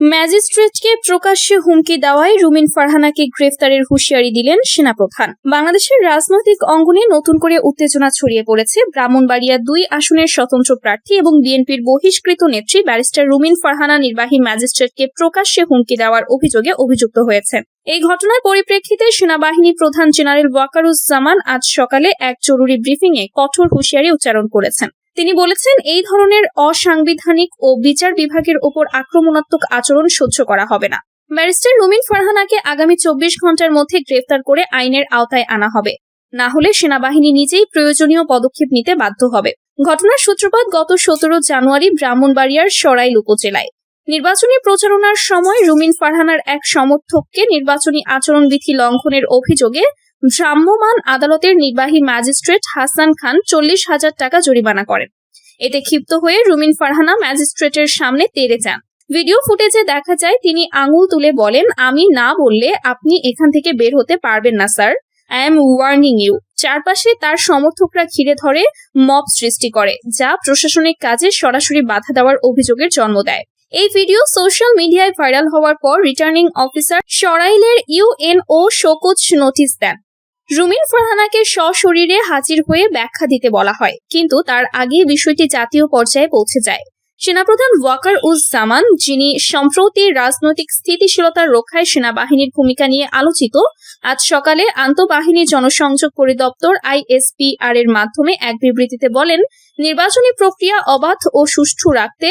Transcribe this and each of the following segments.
ম্যাজিস্ট্রেটকে প্রকাশ্যে হুমকি দেওয়ায় রুমিন ফারহানাকে গ্রেফতারের হুঁশিয়ারি দিলেন সেনাপ্রধান। বাংলাদেশের রাজনৈতিক অঙ্গনে নতুন করে উত্তেজনা ছড়িয়ে পড়েছে ব্রাহ্মণবাড়িয়া দুই আসনের স্বতন্ত্র প্রার্থী এবং বিএনপির বহিষ্কৃত নেত্রী ব্যারিস্টার রুমিন ফারহানা নির্বাহী ম্যাজিস্ট্রেটকে প্রকাশ্যে হুমকি দেওয়ার অভিযোগে অভিযুক্ত হয়েছেন এই ঘটনার পরিপ্রেক্ষিতে সেনাবাহিনী প্রধান জেনারেল ওয়াকারুজ্জামান আজ সকালে এক জরুরি ব্রিফিংয়ে কঠোর হুঁশিয়ারি উচ্চারণ করেছেন। তিনি বলেছেন, এই ধরনের অসাংবিধানিক ও বিচার বিভাগের ওপর আক্রমণাত্মক আচরণ সহ্য করা হবে না। ব্যারিস্টার রুমিন ফারহানাকে আগামী চব্বিশ ঘণ্টার মধ্যে গ্রেফতার করে আইনের আওতায় আনা হবে। না হলে সেনাবাহিনী নিজেই প্রয়োজনীয় পদক্ষেপ নিতে বাধ্য হবে। ঘটনার সূত্রপাত গত সতেরো জানুয়ারি ব্রাহ্মণবাড়িয়ার সরাইল উপজেলায়। নির্বাচনী প্রচারণার সময় রুমিন ফারহানার এক সমর্থককে নির্বাচনী আচরণবিধি লঙ্ঘনের অভিযোগে ভ্রাম্যমাণ আদালতের নির্বাহী ম্যাজিস্ট্রেট হাসান খান চল্লিশ হাজার টাকা জরিমানা করেন। এতে ক্ষিপ্ত হয়ে রুমিন ফারহানা ম্যাজিস্ট্রেটের সামনে তেড়ে যান। ভিডিও ফুটেজে দেখা যায়, তিনি আঙুল তুলে বলেন, আমি না বললে আপনি এখান থেকে বের হতে পারবেন না, sir. I am warning you চারপাশে তার সমর্থকরা ঘিরে ধরে মব সৃষ্টি করে, যা প্রশাসনিক কাজে সরাসরি বাধা দেওয়ার অভিযোগের জন্ম দেয়। এই ভিডিও সোশ্যাল মিডিয়ায় ভাইরাল হওয়ার পর রিটার্নিং অফিসার সরাইলের ইউএনও শোকজ নোটিশ দেন। রুমিন ফারহানাকে সশরীরে হাজির হয়ে ব্যাখ্যা দিতে বলা হয়, কিন্তু তার আগে বিষয়টি জাতীয় পর্যায়ে পৌঁছে যায়। সেনাপ্রধান ওয়াকার উজ জামান, যিনি সম্প্রতি রাজনৈতিক স্থিতিশীলতা রক্ষায় সেনাবাহিনীর ভূমিকা নিয়ে আলোচিত, আজ সকালে আন্তঃবাহিনী জনসংযোগ পরিদপ্তর আইএসপিআর এর মাধ্যমে এক বিবৃতিতে বলেন, নির্বাচনী প্রক্রিয়া অবাধ ও সুষ্ঠু রাখতে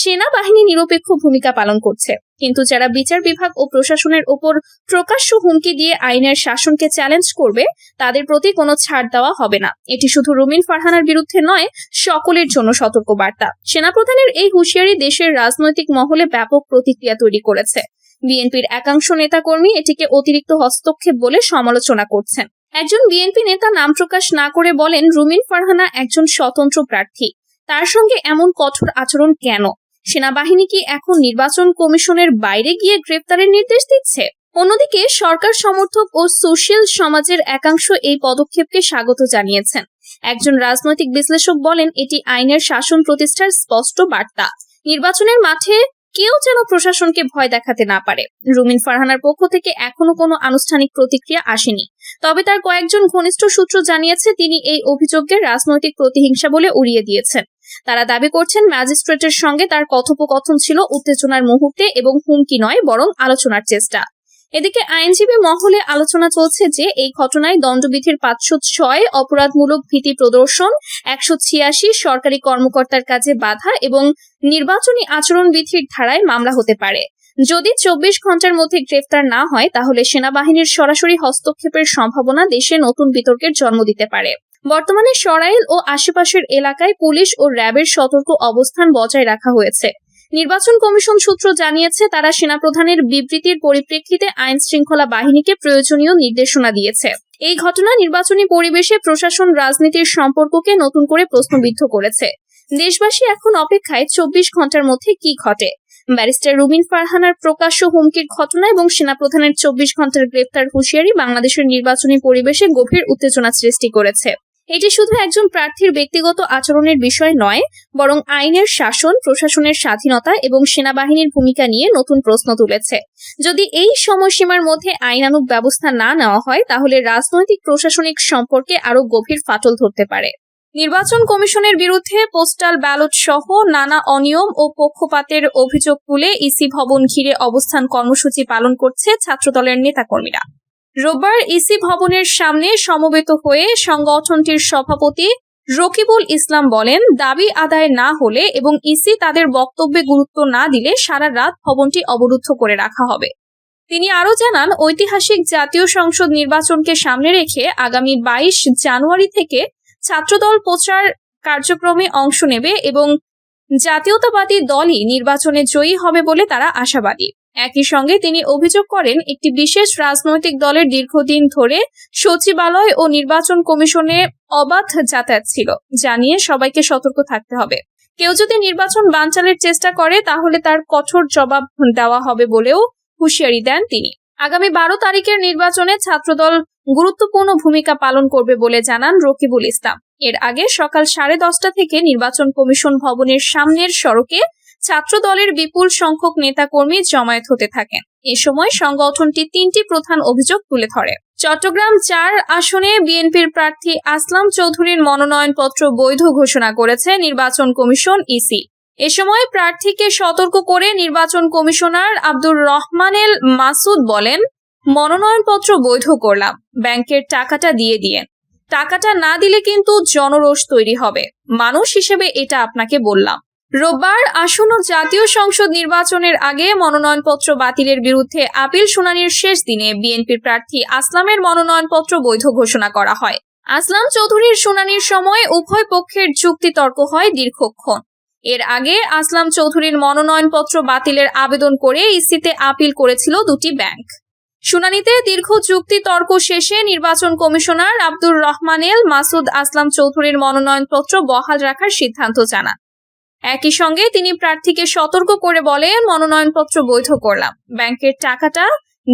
সেনাবাহিনী নিরপেক্ষ ভূমিকা পালন করছে। কিন্তু যারা বিচার বিভাগ ও প্রশাসনের ওপর প্রকাশ্য হুমকি দিয়ে আইনের শাসনকে চ্যালেঞ্জ করবে, তাদের প্রতি কোনো ছাড় দেওয়া হবে না। এটি শুধু রুমিন ফারহানার বিরুদ্ধে নয়, সকলের জন্য সতর্ক বার্তা সেনাপ্রধানের এই হুঁশিয়ারি দেশের রাজনৈতিক মহলে ব্যাপক প্রতিক্রিয়া তৈরি করেছে। বিএনপির একাংশ নেতাকর্মী এটিকে অতিরিক্ত হস্তক্ষেপ বলে সমালোচনা করছেন। একজন বিএনপি নেতা নাম প্রকাশ না করে বলেন, রুমিন ফারহানা একজন স্বতন্ত্র প্রার্থী। তার সঙ্গে এমন কঠোর আচরণ কেন? সেনাবাহিনী কি এখন নির্বাচন কমিশনের বাইরে গিয়ে গ্রেপ্তারের নির্দেশ দিচ্ছে? অন্যদিকে সরকার সমর্থক ও সোশ্যাল সমাজের একাংশ এই পদক্ষেপকে স্বাগত জানিয়েছেন। একজন রাজনৈতিক বিশ্লেষক বলেন, এটি আইনের শাসন প্রতিষ্ঠার স্পষ্ট বার্তা। নির্বাচনের মাঠে কেউ যেন প্রশাসনকে ভয় দেখাতে না পারে। রুমিন ফারহানার পক্ষ থেকে এখনও কোনো আনুষ্ঠানিক প্রতিক্রিয়া আসেনি। তবে তার কয়েকজন ঘনিষ্ঠ সূত্র জানিয়েছে, তিনি এই অভিযোগকে রাজনৈতিক প্রতিহিংসা বলে উড়িয়ে দিয়েছেন। তারা দাবি করছেন ম্যাজিস্ট্রেটের সঙ্গে তার কথোপকথন ছিল উত্তেজনার মুহূর্তে এবং হুমকি নয়, বরং আলোচনার চেষ্টা। এদিকে আইনজীবী মহলে আলোচনা চলছে যে এই ঘটনায় দণ্ডবিধির পাঁচশো ছয় অপরাধমূলক ভীতি প্রদর্শন, একশো ছিয়াশি সরকারি কর্মকর্তার কাজে বাধা এবং নির্বাচনী আচরণবিধির ধারায় মামলা হতে পারে। যদি চব্বিশ ঘণ্টার মধ্যে গ্রেফতার না হয়, তাহলে সেনাবাহিনীর সরাসরি হস্তক্ষেপের সম্ভাবনা দেশে নতুন বিতর্কের জন্ম দিতে পারে। বর্তমানে সরাইল ও আশেপাশের এলাকায় পুলিশ ও র্যাবের সতর্ক অবস্থান বজায় রাখা হয়েছে। নির্বাচন কমিশন সূত্র জানিয়েছে, তারা সেনাপ্রধানের বিবৃতির পরিপ্রেক্ষিতে আইন শৃঙ্খলা বাহিনীকে প্রয়োজনীয় নির্দেশনা দিয়েছে। এই ঘটনা নির্বাচনী পরিবেশে প্রশাসন রাজনীতির সম্পর্ককে নতুন করে প্রশ্নবিদ্ধ করেছে। দেশবাসী এখন অপেক্ষায় চব্বিশ ঘণ্টার মধ্যে কি ঘটে? ব্যারিস্টার রুমিন ফারহানার প্রকাশ্য হুমকির ঘটনা এবং সেনাপ্রধানের চব্বিশ ঘণ্টার গ্রেপ্তার হুঁশিয়ারি বাংলাদেশের নির্বাচনী পরিবেশে গভীর উত্তেজনা সৃষ্টি করেছে। এটি শুধু একজন প্রার্থীর ব্যক্তিগত আচরণের বিষয় নয়, বরং আইনের শাসন, প্রশাসনের স্বাধীনতা এবং সেনাবাহিনীর ভূমিকা নিয়ে নতুন প্রশ্ন তুলেছে। যদি এই সময়সীমার মধ্যে আইনানুগ ব্যবস্থা না নেওয়া হয়, তাহলে রাজনৈতিক প্রশাসনিক সম্পর্কে আরও গভীর ফাটল ধরতে পারে। নির্বাচন কমিশনের বিরুদ্ধে পোস্টাল ব্যালট সহ নানা অনিয়ম ও পক্ষপাতের অভিযোগ তুলে ইসি ভবন ঘিরে অবস্থান কর্মসূচি পালন করছে ছাত্রদলের নেতাকর্মীরা। রোববার ইসি ভবনের সামনে সমবেত হয়ে সংগঠনটির সভাপতি রকিবুল ইসলাম বলেন, দাবি আদায় না হলে এবং ইসি তাদের বক্তব্যে গুরুত্ব না দিলে সারা রাত ভবনটি অবরুদ্ধ করে রাখা হবে। তিনি আরও জানান, ঐতিহাসিক জাতীয় সংসদ নির্বাচনকে সামনে রেখে আগামী বাইশ জানুয়ারি থেকে ছাত্রদল প্রচার কার্যক্রমে অংশ নেবে এবং জাতীয়তাবাদী দলই নির্বাচনে জয়ী হবে বলে তারা আশাবাদী। একই সঙ্গে তিনি অভিযোগ করেন, একটি বিশেষ রাজনৈতিক দলের দীর্ঘদিন ধরে সচিবালয় ও নির্বাচন কমিশনে অবাধ যাতায়াত ছিল জানিয়ে সবাইকে সতর্ক থাকতে হবে। কেউ যদি নির্বাচন বানচালের চেষ্টা করে, তাহলে তার কঠোর জবাব দেওয়া হবে বলেও হুঁশিয়ারি দেন তিনি। আগামী বারো তারিখের নির্বাচনে ছাত্রদল গুরুত্বপূর্ণ ভূমিকা পালন করবে বলে জানান রকিবুল ইসলাম। এর আগে সকাল সাড়ে দশটা থেকে নির্বাচন কমিশন ভবনের সামনের সড়কে ছাত্র দলের বিপুল সংখ্যক নেতাকর্মী জমায়েত হতে থাকেন। এ সময় সংগঠনটি তিনটি প্রধান অভিযোগ তুলে ধরে। চট্টগ্রাম চার আসনে বিএনপির প্রার্থী আসলাম চৌধুরীর মনোনয়নপত্র বৈধ ঘোষণা করেছে নির্বাচন কমিশন ইসি। এ সময় প্রার্থীকে সতর্ক করে নির্বাচন কমিশনার আব্দুর রহমানেল মাসুদ বলেন, মনোনয়নপত্র বৈধ করলাম, ব্যাংকের টাকাটা দিয়ে দিয়ে। টাকাটা না দিলে কিন্তু জনরোষ তৈরি হবে। মানুষ হিসেবে এটা আপনাকে বললাম। রোববার আসন্ন জাতীয় সংসদ নির্বাচনের আগে মনোনয়নপত্র বাতিলের বিরুদ্ধে আপিল শুনানির শেষ দিনে বিএনপির প্রার্থী আসলামের মনোনয়নপত্র বৈধ ঘোষণা করা হয়। আসলাম চৌধুরীর শুনানির সময় উভয় পক্ষের যুক্তিতর্ক হয় দীর্ঘক্ষণ। এর আগে আসলাম চৌধুরীর মনোনয়নপত্র বাতিলের আবেদন করে ইসিতে আপিল করেছিল দুটি ব্যাংক। শুনানিতে দীর্ঘ যুক্তি তর্ক শেষে নির্বাচন কমিশনার আব্দুর রহমানেল মাসুদ আসলাম চৌধুরীর মনোনয়নপত্র বহাল রাখার সিদ্ধান্ত জানান। একই সঙ্গে তিনি প্রার্থীকে সতর্ক করে বলেন, মনোনয়নপত্র বৈধ করলাম। ব্যাংকের টাকাটা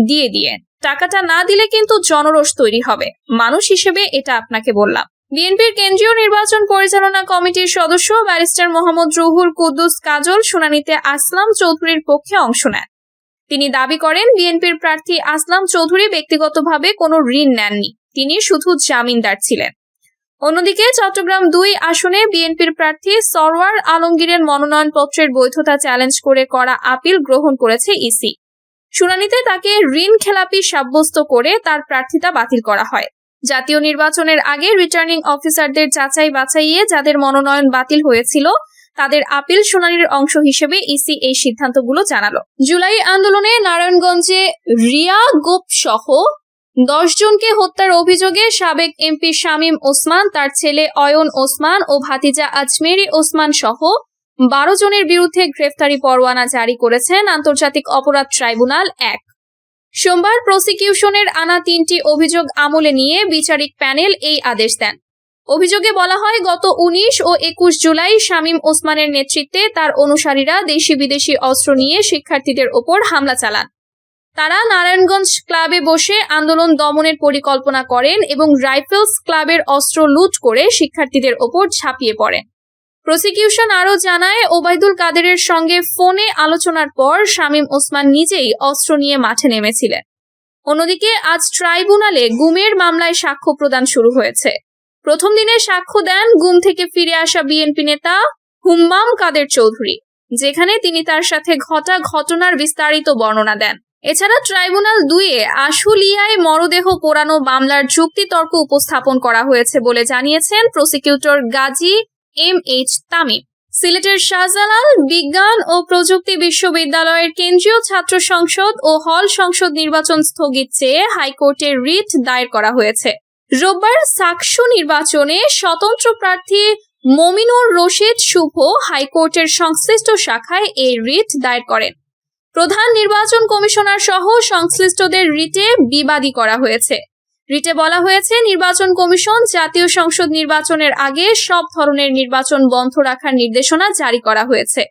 দিয়ে দিয়ে টাকাটা না দিলে কিন্তু জনরোষ তৈরি হবে। মানুষ হিসেবে এটা আপনাকে বললাম। বিএনপির কেন্দ্রীয় নির্বাচন পরিচালনা কমিটির সদস্য ব্যারিস্টার মোহাম্মদ রুহুল কুদ্দুস কাজল শুনানিতে আসলাম চৌধুরীর পক্ষে অংশ নেন। তিনি দাবি করেন, বিএনপির প্রার্থী আসলাম চৌধুরী ব্যক্তিগতভাবে কোনো ঋণ নেননি। তিনি শুধু জামিনদার ছিলেন। অন্যদিকে চট্টগ্রাম দুই আসনে বিএনপির প্রার্থী সরওয়ার আলমগীরের মনোনয়নপত্রের বৈধতা চ্যালেঞ্জ করে করা আপিল গ্রহণ করেছে ইসি। শুনানিতে তাকে ঋণ খেলাপি সাব্যস্ত করে তার প্রার্থিতা বাতিল করা হয়। জাতীয় নির্বাচনের আগে রিটার্নিং অফিসারদের যাচাই বাছাইয়ে যাদের মনোনয়ন বাতিল হয়েছিল, তাদের আপিল শুনানির অংশ হিসেবে ইসি এই সিদ্ধান্তগুলো জানালো। জুলাই আন্দোলনে নারায়ণগঞ্জে রিয়া গোপ সহ দশ জনকে হত্যার অভিযোগে সাবেক এমপি শামীম ওসমান, তার ছেলে অয়ন ওসমান ও ভাতিজা আজমেরি ওসমান সহ বারো জনের বিরুদ্ধে গ্রেফতারি পরোয়ানা জারি করেছেন আন্তর্জাতিক অপরাধ ট্রাইব্যুনাল এক। সোমবার প্রসিকিউশনের আনা তিনটি অভিযোগ আমলে নিয়ে বিচারিক প্যানেল এই আদেশ দেন। অভিযোগে বলা হয়, গত উনিশ ও একুশ জুলাই শামীম ওসমানের নেতৃত্বে তার অনুসারীরা দেশি বিদেশি অস্ত্র নিয়ে শিক্ষার্থীদের ওপর হামলা চালান। তারা নারায়ণগঞ্জ ক্লাবে বসে আন্দোলন দমনের পরিকল্পনা করেন এবং রাইফেলস ক্লাবের অস্ত্র লুট করে শিক্ষার্থীদের ওপর ঝাঁপিয়ে পড়েন প্রসিকিউশন আরও জানায়, ওবায়দুল কাদেরের সঙ্গে ফোনে আলোচনার পর শামীম ওসমান নিজেই অস্ত্র নিয়ে মাঠে নেমেছিলেন। অন্যদিকে আজ ট্রাইব্যুনালে গুমের মামলায় সাক্ষ্য প্রদান শুরু হয়েছে। প্রথম দিনে সাক্ষ্য দেন গুম থেকে ফিরে আসা বিএনপি নেতা হুম্মাম কাদের চৌধুরী, যেখানে তিনি তার সাথে ঘটা ঘটনার বিস্তারিত বর্ণনা দেন। এছাড়া ট্রাইব্যুনাল দুইয়ে আশুলিয়ায় মরদেহ পোড়ানো মামলার যুক্তিতর্ক উপস্থাপন করা হয়েছে বলে জানিয়েছেন prosecutor Gazi M H Tamim. সিলেটের শাহজালাল বিজ্ঞান ও প্রযুক্তি বিশ্ববিদ্যালয়ের কেন্দ্রীয় ছাত্র সংসদ ও হল সংসদ নির্বাচন স্থগিত চেয়ে হাইকোর্টে রিট দায়ের করা হয়েছে। রোববার সাকসু নির্বাচনে স্বতন্ত্র প্রার্থী মমিনুর রশিদ শুভ হাইকোর্টের সংশ্লিষ্ট শাখায় এই রিট দায়ের করেন। প্রধান নির্বাচন কমিশনার সহ সংশ্লিষ্টদের রিটে বিবাদী করা হয়েছে। রিটে বলা হয়েছে, নির্বাচন কমিশন জাতীয় সংসদ নির্বাচনের আগে সব ধরনের নির্বাচন বন্ধ রাখার নির্দেশনা জারি করা হয়েছে।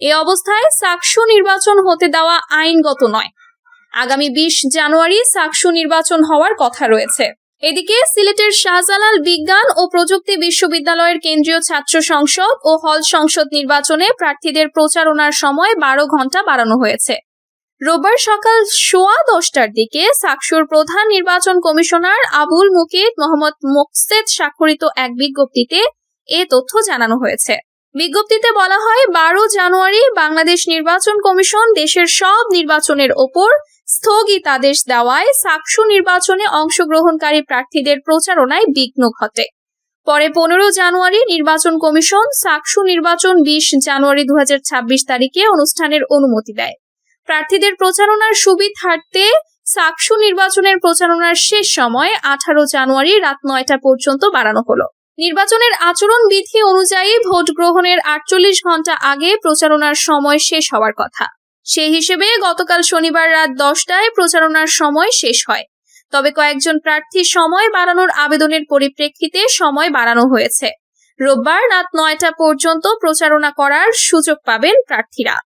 এ অবস্থায় সাকসু নির্বাচন হতে দেওয়া আইনগত নয়। আগামী বিশ জানুয়ারি সাকসু নির্বাচন হওয়ার কথা রয়েছে। এদিকে সিলেটের শাহজালাল বিজ্ঞান ও প্রযুক্তি বিশ্ববিদ্যালয়ের কেন্দ্রীয় ছাত্র সংসদ ও হল সংসদ নির্বাচনে প্রার্থীদের প্রচারণার সময় বারো ঘণ্টা বাড়ানো হয়েছে। রোববার সকাল সোয়া দশটার দিকে সাকসুর প্রধান নির্বাচন কমিশনার আবুল মুকিদ মোহাম্মদ মোকসেদ স্বাক্ষরিত এক বিজ্ঞপ্তিতে এ তথ্য জানানো হয়েছে। বিজ্ঞপ্তিতে বলা হয়, বারো জানুয়ারি বাংলাদেশ নির্বাচন কমিশন দেশের সব নির্বাচনের ওপর স্থগিতাদেশ দেওয়ায় সাকসু নির্বাচনে অংশগ্রহণকারী প্রার্থীদের প্রচারণায় বিঘ্ন ঘটে। পরে পনেরো জানুয়ারি নির্বাচন কমিশন সাকসু নির্বাচন বিশ জানুয়ারি দু হাজার ছাব্বিশ তারিখে অনুষ্ঠানের অনুমতি দেয়। প্রার্থীদের প্রচারণার সুবিধার্থে সাকসু নির্বাচনের প্রচারণার শেষ সময় আঠারো জানুয়ারি রাত নয়টা পর্যন্ত বাড়ানো হলো। নির্বাচনের আচরণ বিধি অনুযায়ী ভোট গ্রহণের আটচল্লিশ ঘণ্টা আগে প্রচারণার সময় শেষ হওয়ার কথা। সেই হিসেবে গতকাল শনিবার রাত দশটায় প্রচারণার সময় শেষ হয়। তবে কয়েকজন প্রার্থীর সময় বাড়ানোর আবেদনের পরিপ্রেক্ষিতে সময় বাড়ানো হয়েছে। রোববার রাত নয়টা পর্যন্ত প্রচারণা করার সুযোগ পাবেন প্রার্থীরা।